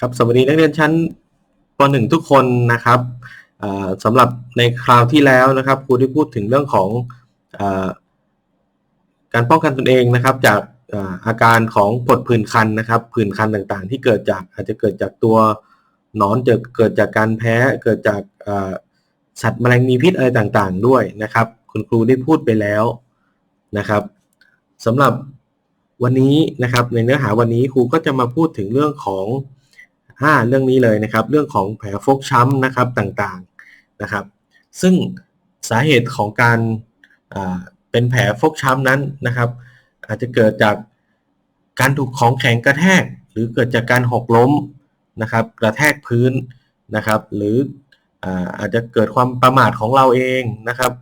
ครับสวัสดีนักเรียนชั้นป .1 ทุกคนนะครับสำหรับในคราวที่แล้วนะครับครูได้พูดถึงเรื่องของอการป้องกันตนเองนะครับ จากอาอาการของผดผื่นคันนะครับผื่นคันต่างๆ ที่เกิดจากอาจจะเกิดจากตัวหนอนเกิดเกิดจากการแพ้เกิดจากสัตว์แมลงมีพิษอะไรต่างๆ ด้วยนะครับ คุณครูได้พูดไปแล้วนะครับสำหรับวันนี้นะครับในเนื้อหาวันนี้ครูก็จะมาพูดถึงเรื่องของ อ่าเรื่องนี้เลยนะครับ เรื่องของแผลฟกช้ำนะครับต่างๆนะครับ ซึ่งสาเหตุของการเป็นแผลฟกช้ำนั้นนะครับ อาจจะเกิดจากการถูกของแข็งกระแทก หรือเกิดจากการหกล้มนะครับ กระแทกพื้นนะครับ หรืออาจจะเกิดความประมาทของเราเองนะครับ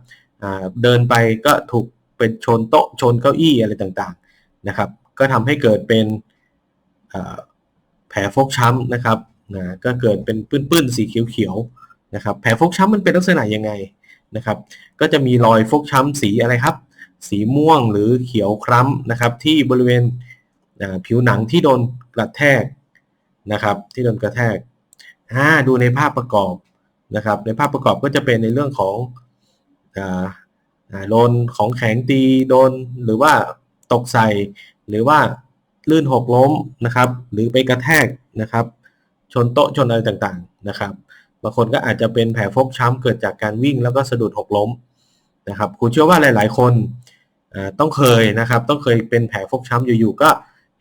เดินไปก็ถูกเป็นชนโต๊ะชนเก้าอี้อะไรต่างๆนะครับ ก็ทำให้เกิดเป็น ผลฟกช้ำนะครับนะก็เกิดเป็นปื้นๆสีเขียวๆนะครับแผลฟกช้ำมันเป็นลักษณะยังไงนะครับก็จะมีรอยฟกช้ำสีอะไรครับ สีม่วงหรือเขียวคล้ำนะครับที่บริเวณผิวหนังที่โดนกระแทกนะครับที่โดนกระแทกดูในภาพประกอบนะครับในภาพประกอบก็จะเป็นในเรื่องของโดนของแข็งตีโดนหรือว่าตกใส่หรือว่า ลื่นหกล้มนะครับ หรือไปกระแทกนะครับ ชนโต๊ะชนอะไรต่างๆนะครับบางคนก็อาจจะเป็นแผลฟกช้ำเกิดจากการวิ่งแล้วก็สะดุดหกล้มนะครับครูเชื่อว่าหลาย ๆ คนต้องเคยนะครับ ต้องเคยเป็นแผลฟกช้ำอยู่ๆก็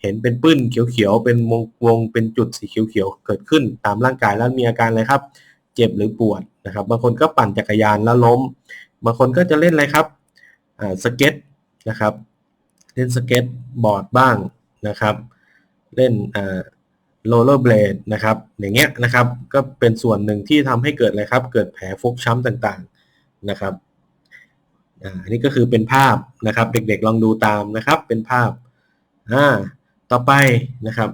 เห็นเป็นปื้นเขียวๆเป็นวงวงเป็นจุดสีเขียวๆเกิดขึ้นตามร่างกายแล้วมีอาการอะไรครับ เจ็บหรือปวดนะครับ บางคนก็ปั่นจักรยานแล้วล้ม บางคนก็จะเล่นอะไรครับสเก็ตนะครับ เล่นสเก็ตบอร์ดบ้าง นะครับ เล่นอ่าโรลเลอร์เบลดนะครับอย่างเงี้ยนะครับก็เป็นส่วนหนึ่งที่ทำให้เกิดอะไรครับ เกิดแผลฟกช้ำต่างๆนะครับอ่าอันนี้ก็คือเป็นภาพนะครับ เด็กๆลองดูตามนะครับ เป็นภาพอ่าต่อไปนะครับ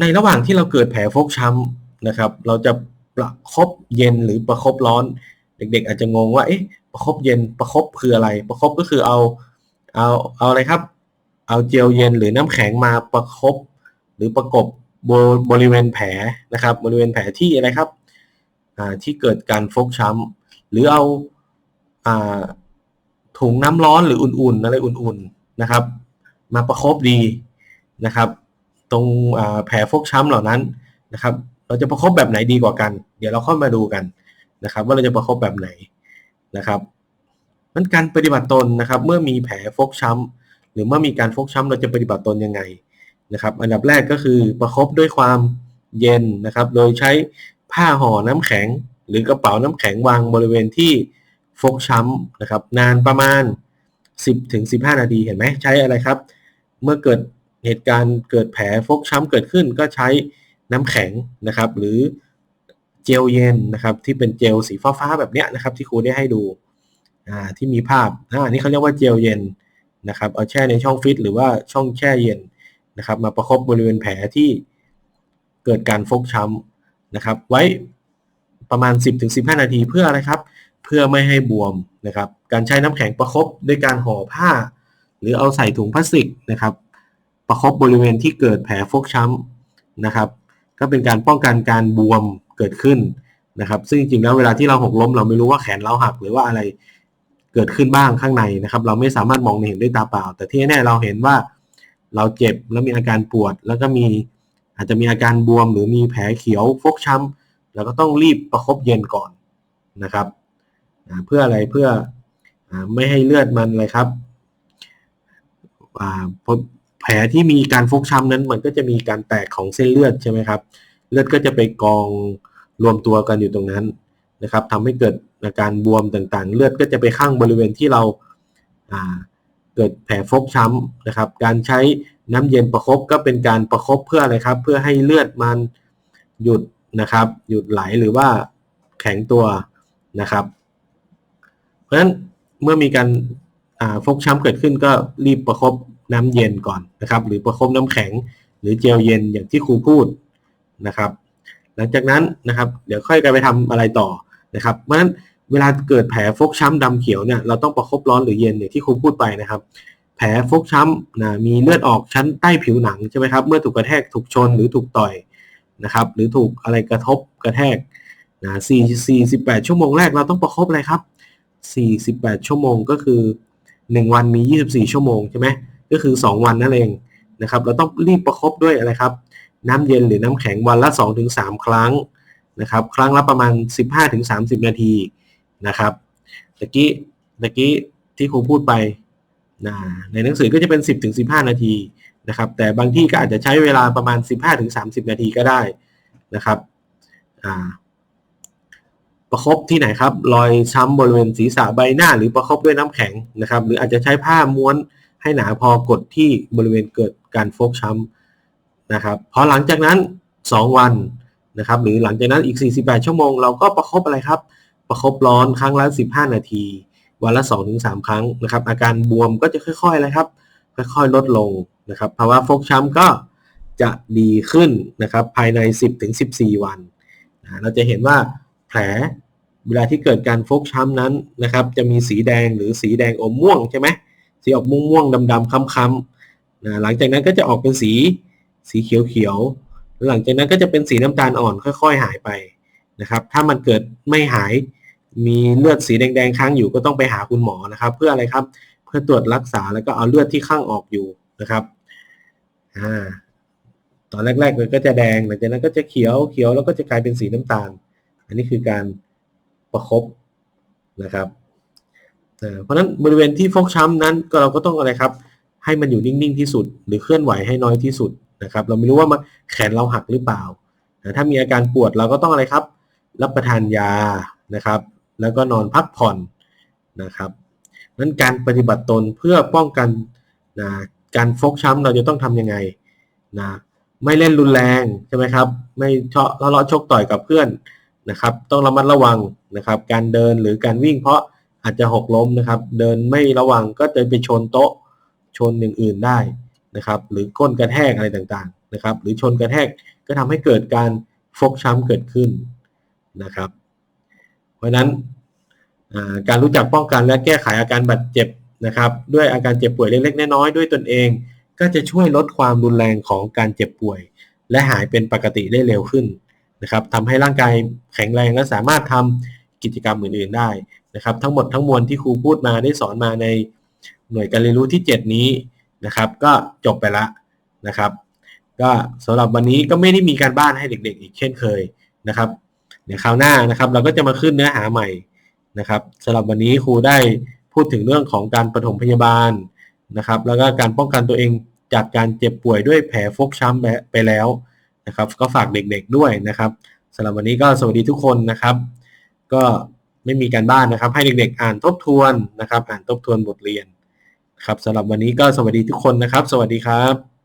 ในระหว่างที่เราเกิดแผลฟกช้ำนะครับ เราจะประคบเย็นหรือประคบร้อน เด็ก ๆ อาจจะงงว่าเอ๊ะประคบเย็นประคบคืออะไร ประคบก็คือเอาเอาเอาอะไรครับ เอาเจลเย็นหรือน้ำแข็งมาประคบหรือประกบบบริเวณแผลนะครับ บริเวณแผลที่อะไรครับที่เกิดการฟกช้ำหรือเอาอาถุงน้ำร้อนหรืออุ่นๆอะไรอุ่นๆนะครับ มาประคบดีนะครับ ตรงแผลฟกช้ำเหล่านั้นนะครับ เราจะประคบแบบไหนดีกว่ากัน เดี๋ยวเราค่อยมาดูกันนะครับ ว่าเราจะประคบแบบไหนนะครับมันการปฏิบัติตนนะครับ เมื่อมีแผลฟกช้ำ หรือเมื่อมีการฟกช้ำเราจะปฏิบัติตนยังไงนะครับ อันดับแรกก็คือประคบด้วยความเย็นนะครับ โดยใช้ผ้าห่อน้ำแข็ง หรือกระเป๋าน้ำแข็งวางบริเวณที่ฟกช้ำนะครับ นานประมาณ 10ถึง15 นาทีเห็นไหมใช้อะไรครับ เมื่อเกิดเหตุการณ์เกิดแผลฟกช้ำเกิดขึ้นก็ใช้น้ำแข็งนะครับ หรือเจลเย็นนะครับ ที่เป็นเจลสีฟ้าๆแบบเนี้ยนะครับ ที่ครูได้ให้ดูอ่าที่มีภาพอ่านี่เขาเรียกว่าเจลเย็น นะครับเอาแช่ในช่องฟิตหรือว่าช่องแช่เย็นนะครับ มาประคบบริเวณแผลที่เกิดการฟกช้ำนะครับ ไว้ประมาณ 10-15 นาทีเพื่ออะไรครับ เพื่อไม่ให้บวมนะครับ การใช้น้ำแข็งประคบด้วยการห่อผ้า หรือเอาใส่ถุงพลาสติกนะครับ ประคบบริเวณที่เกิดแผลฟกช้ำนะครับ ก็เป็นการป้องกันการบวมเกิดขึ้นนะครับ ซึ่งจริงๆแล้วเวลาที่เราหกล้มเราไม่รู้ว่าแขนเราหักหรือว่าอะไร เกิดขึ้นบ้างข้างในนะครับ เราไม่สามารถมองเห็นด้วยตาเปล่า แต่ที่แน่เราเห็นว่าเราเจ็บแล้วมีอาการปวด แล้วก็มีอาจจะมีอาการบวม หรือมีแผลเขียวฟกช้ำเราก็ต้องรีบประคบเย็นก่อนนะครับเพื่ออะไรเพื่ออไม่ให้เลือดมันอะไรครับแผลที่มีการฟกช้ำนั้นมันก็จะมีการแตกของเส้นเลือดใช่ไหมครับ เลือดก็จะไปกองรวมตัวกันอยู่ตรงนั้นนะครับทำให้เกิด อาการบวมต่างๆ เลือดก็จะไปข้างบริเวณที่เราเกิดแผลฟกช้ำนะครับ การใช้น้ำเย็นประครบก็เป็นการประครบเพื่ออะไรครับ เพื่อให้เลือดมันหยุดนะครับ หยุดไหลหรือว่าแข็งตัวนะครับ เพราะฉะนั้นเมื่อมีการฟกช้ำเกิดขึ้นก็รีบประครบน้ำเย็นก่อนนะครับ หรือประครบน้ำแข็ง หรือเจลเย็นอย่างที่ครูพูดนะครับ หลังจากนั้นนะครับ เดี๋ยวค่อยกันไปทำอะไรต่อนะครับ เพราะฉะนั้น เวลาเกิดแผลฟกช้ำดำเขียวเนี่ยเราต้องประคบร้อนหรือเย็นอย่างที่ครูพูดไปนะครับ แผลฟกช้ำนะมีเลือดออกชั้นใต้ผิวหนังใช่ไหมครับเมื่อถูกกระแทกถูกชนหรือถูกต่อยนะครับ หรือถูกอะไรกระทบกระแทกนะ4 48 ชั่วโมงแรกเราต้องประคบอะไรครับ 48 ชั่วโมงก็คือ 1 วันมี 24 ชั่วโมงใช่ไหมก็คือ 2 วันนั่นเองนะครับเราต้องรีบประคบด้วยอะไรครับ น้ำเย็นหรือน้ำแข็งวันละ 2-3 ครั้งนะครับ ครั้งละประมาณ 15-30 นาที นะครับตะกี้ตะกี้ที่ครูพูดไปนะในหนังสือก็จะเป็น 10-15นาทีนะครับ แต่บางที่ก็อาจจะใช้เวลาประมาณ 15-30นาทีก็ได้นะครับประครบที่ไหนครับรอยช้ำบริเวณศีรษะใบหน้า หรือประครบด้วยน้ำแข็งนะครับ หรืออาจจะใช้ผ้าม้วนให้หนาพอกดที่บริเวณเกิดการฟกช้ำนะครับพอหลังจากนั้น 2 วันนะครับ หรือหลังจากนั้นอีก 48 ชั่วโมง เราก็ประครบอะไรครับ ประครบร้อนครั้งละ 15 นาที วันละ 2-3 ครั้งนะครับ อาการบวมก็จะค่อยๆอะครับ ค่อยๆ ลดลงนะครับภาวะฟกช้ำก็จะดีขึ้นนะครับ ภายใน 10-14 วันนะเราจะเห็นว่าแผลเวลาที่เกิดการฟกช้ำนั้นนะครับ จะมีสีแดงหรือสีแดงอมม่วงใช่ไหมสีออกม่วงม่วงดำๆค้ำๆนะหลังจากนั้นก็จะออกเป็นสีสีเขียวๆหลังจากนั้นก็จะเป็นสีน้ำตาลอ่อนค่อย ๆ หายไปนะครับ ถ้ามันเกิดไม่หาย มีเลือดสีแดงๆค้างอยู่ก็ต้องไปหาคุณหมอนะครับ เพื่ออะไรครับ เพื่อตรวจรักษาแล้วก็เอาเลือดที่ข้างออกอยู่นะครับอ่าตอนแรกๆเลยก็จะแดงหลังจากนั้นก็จะเขียวเขียวแล้วก็จะกลายเป็นสีน้ำตาล อันนี้คือการประครบนะครับเพราะฉะนั้นบริเวณที่ฟกช้ำนั้นก็เราก็ต้องอะไรครับ ให้มันอยู่นิ่ง ๆ ที่สุด หรือเคลื่อนไหวให้น้อยที่สุดนะครับ เราไม่รู้ว่ามันแขนเราหักหรือเปล่า ถ้ามีอาการปวดเราก็ต้องอะไรครับ รับประทานยานะครับ แล้วก็นอนพักผ่อนนะครับนั้นการปฏิบัติตนเพื่อป้องกันนะการฟกช้ำเราจะต้องทำยังไงนะไม่เล่นรุนแรงใช่ไหมครับ ไม่เชาะทะเลาะชกต่อยกับเพื่อนนะครับ ต้องระมัดระวังนะครับ การเดินหรือการวิ่งเพราะอาจจะหกล้มนะครับ เดินไม่ระวังก็จะไปชนโต๊ะชนอย่างอื่นได้นะครับ หรือก้นกระแทกอะไรต่างๆนะครับ หรือชนกระแทกก็ทำให้เกิดการฟกช้ำเกิดขึ้นนะครับ เพราะนั้นการรู้จักป้องกันและแก้ไขอาการบาดเจ็บนะครับด้วยอาการเจ็บป่วยเล็กๆน้อยๆด้วยตนเอง ก็จะช่วยลดความรุนแรงของการเจ็บป่วย และหายเป็นปกติได้เร็วขึ้นนะครับทำให้ร่างกายแข็งแรงและสามารถทำกิจกรรมอื่นๆได้นะครับ ทั้งหมดทั้งมวลที่ครูพูดมาได้สอนมาในหน่วยการเรียนรู้ที่ 7 นี้นะครับ ก็จบไปละนะครับ ก็สำหรับวันนี้ก็ไม่ได้มีการบ้านให้เด็ก ๆ อีกเช่นเคยนะครับ ดี๋ยวคราวหน้านะครับ เราก็จะมาขึ้นเนื้อหาใหม่นะครับสำหรับวันนี้ครูได้พูดถึงเรื่องของการปฐมพยาบาลนะครับ แล้วก็การป้องกันตัวเองจากการเจ็บป่วยด้วยแผลฟกช้ำไปแล้วนะครับ ก็ฝากเด็กๆด้วยนะครับสำหรับวันนี้ก็สวัสดีทุกคนนะครับ ก็ไม่มีการบ้านนะครับ ให้เด็กๆ อ่านทบทวนนะครับ อ่านทบทวนบทเรียนครับสำหรับวันนี้ก็สวัสดีทุกคนนะครับ สวัสดีครับ